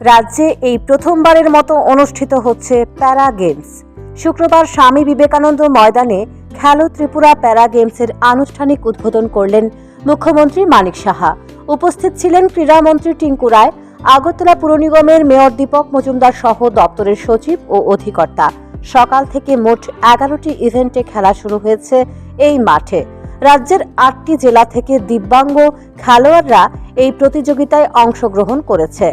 রাজ্যে এই প্রথমবারের মতো অনুষ্ঠিত হচ্ছে প্যারা গেমস। শুক্রবার স্বামী বিবেকানন্দ ময়দানে খেলো ত্রিপুরা প্যারা গেমসের আনুষ্ঠানিক উদ্বোধন করলেন মুখ্যমন্ত্রী মানিক সাহা। উপস্থিত ছিলেন ক্রীড়ামন্ত্রী টিঙ্কু রায়, আগরতলা পুর নিগমের মেয়র দীপক মজুমদার সহ দপ্তরের সচিব ও অধিকর্তা। সকাল থেকে মোট এগারোটি ইভেন্টে খেলা শুরু হয়েছে এই মাঠে। রাজ্যের আটটি জেলা থেকে দিব্যাঙ্গ খেলোয়াড়রা এই প্রতিযোগিতায় অংশগ্রহণ করেছে।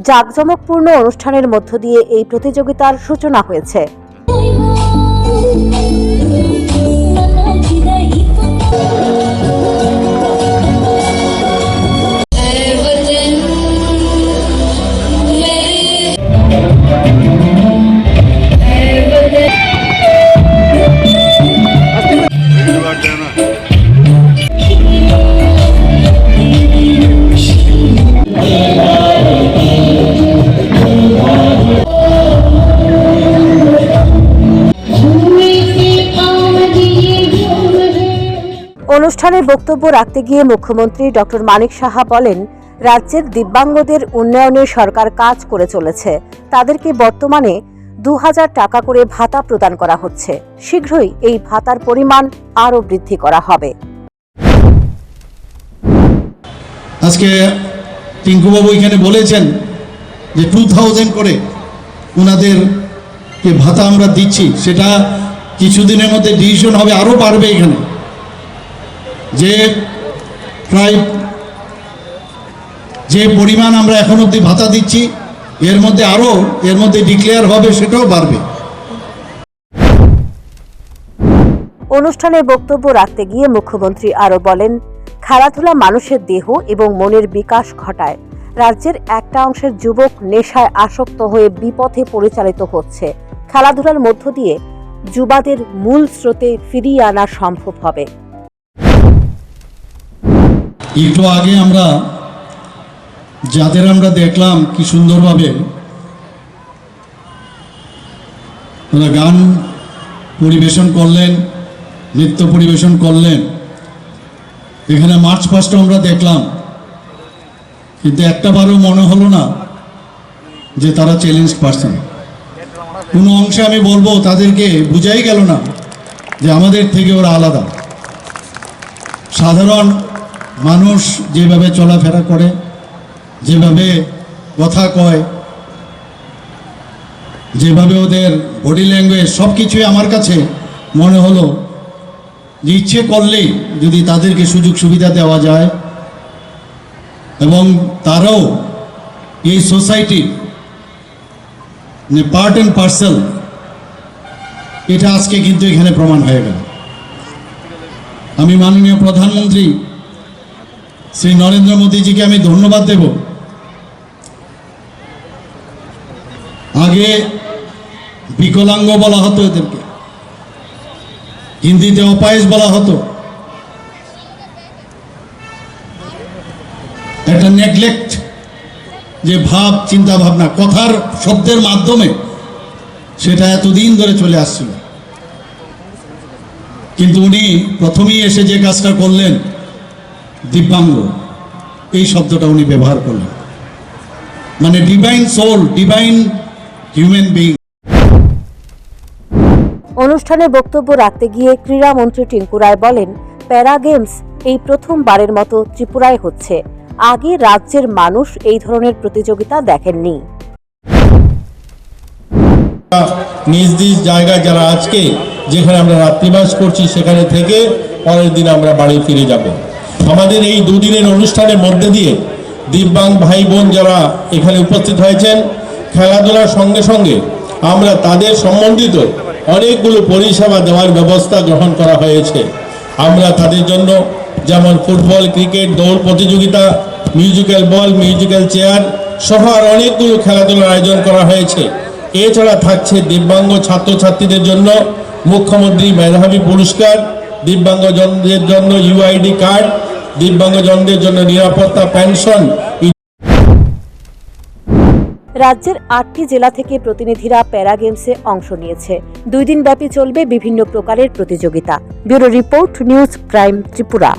জাঁকজমকপূর্ণ অনুষ্ঠানের মধ্য দিয়ে এই প্রতিযোগিতার সূচনা হয়েছে। অনুষ্ঠানে বক্তব্য রাখতে গিয়ে মুখ্যমন্ত্রী ডক্টর মানিক সাহা বলেন, রাজ্যের দিব্যাঙ্গদের উন্নয়নে সরকার কাজ করে চলেছে। তাদেরকে বর্তমানে দু হাজার টাকা করে ভাতা প্রদান করা হচ্ছে। শীঘ্রই এই ভাতার পরিমাণ আরও বৃদ্ধি করা হবে। আজকে টিঙ্কুবাবু এখানে বলেছেন যে টু থাউজেন্ড করে ওনাদেরকে ভাতা আমরা দিচ্ছি। সেটা কিছুদিনের মধ্যে ডিসিশন হবে, আরও বাড়বে এখানে। যে প্রায় যে পরিমাণ আমরা এখন অবধি ভাতা দিচ্ছি, এর মধ্যে আরও, এর মধ্যে ডিক্লেয়ার হবে, সেটাও বাড়বে। অনুষ্ঠানে বক্তব্য রাখতে গিয়ে মুখ্যমন্ত্রী আরও বলেন, খেলাধুলা মানুষের দেহ এবং মনের বিকাশ ঘটায়। রাজ্যের একটা অংশের যুবক নেশায় আসক্ত হয়ে বিপথে পরিচালিত হচ্ছে। খেলাধুলার মধ্য দিয়ে যুবাদের মূল স্রোতে ফিরিয়ে আনা সম্ভব হবে। একটু আগে আমরা যাদের আমরা দেখলাম কি সুন্দরভাবে ওরা গান পরিবেশন করলেন, নৃত্য পরিবেশন করলেন। এখানে মার্চ পাস্ট আমরা দেখলাম। কিন্তু একটা বারও মনে হলো না যে তারা চ্যালেঞ্জ পারছেন কোনো অংশে আমি বলব, তাদেরকে বুঝাই গেল না যে আমাদের থেকে ওরা আলাদা। সাধারণ মানুষ যেভাবে চলাফেরা করে, যেভাবে কথা কয়, যেভাবে ওদের বডি ল্যাঙ্গুয়েজ সব কিছুই আমার কাছে মনে হলো যে ইচ্ছে করলেই যদি তাদেরকে সুযোগ সুবিধা দেওয়া যায়। এবং তারাও এই সোসাইটি পার্ট অ্যান্ড পার্সেল এটা আজকে কিন্তু এখানে প্রমাণ হয়ে গেল। আমি মাননীয় প্রধানমন্ত্রী শ্রী নরেন্দ্র মোদীজিকে আমি ধন্যবাদ দেব। আগে বিকলাঙ্গ বলা হতো এদেরকে। হিন্দিতে অপায়েস বলা হতো। একটা নেগলেক্ট যে ভাব, চিন্তা ভাবনা, কথার, শব্দের মাধ্যমে সেটা এতদিন ধরে চলে আসছিল। কিন্তু উনি প্রথমেই এসে যে কাজটা করলেন দিব্যাঙ্গ। এই শব্দটা উনি ব্যবহার করলেন। মানে divine soul divine human being অনুষ্ঠানে বক্তব্য রাখতে গিয়ে ক্রীড়ামন্ত্রী টিঙ্কু রায় বলেন প্যারা গেমস এই প্রথমবারের মতো ত্রিপুরায় হচ্ছে। আগে রাজ্যের মানুষ এই ধরনের প্রতিযোগিতা দেখেননি। নিজ নিজ জায়গায় যারা আজকে যেখানে আমরা রাত্রিবাস করছি সেখানে থেকে পরের দিন আমরা বাড়ি ফিরে যাব। আমাদের এই দুদিনের অনুষ্ঠানের মধ্যে দিয়ে দিব্যাঙ্গ ভাই বোন যারা এখানে উপস্থিত হয়েছেন, খেলাধুলার সঙ্গে সঙ্গে আমরা তাদের সম্বন্ধিত অনেকগুলো পরিষেবা দেওয়ার ব্যবস্থা গ্রহণ করা হয়েছে। আমরা তাদের জন্য যেমন ফুটবল, ক্রিকেট, দৌড় প্রতিযোগিতা, মিউজিক্যাল বল, মিউজিক্যাল চেয়ার সহ আর অনেকগুলো খেলাধুলার আয়োজন করা হয়েছে। এছাড়া থাকছে দিব্যাঙ্গ ছাত্রছাত্রীদের জন্য মুখ্যমন্ত্রী মেধাবী পুরস্কার, দিব্যাঙ্গজনদের জন্য ইউআইডি কার্ড দিব্যাঙ্গজনদের জন্য নিরাপত্তা, পেনশন, রাজ্যের আটটি জেলা থেকে প্রতিনিধিরা প্যারা গেমসে অংশ নিয়েছে। দুই দিন ব্যাপী চলবে বিভিন্ন প্রকারের প্রতিযোগিতা। Bureau report, news prime Tripura.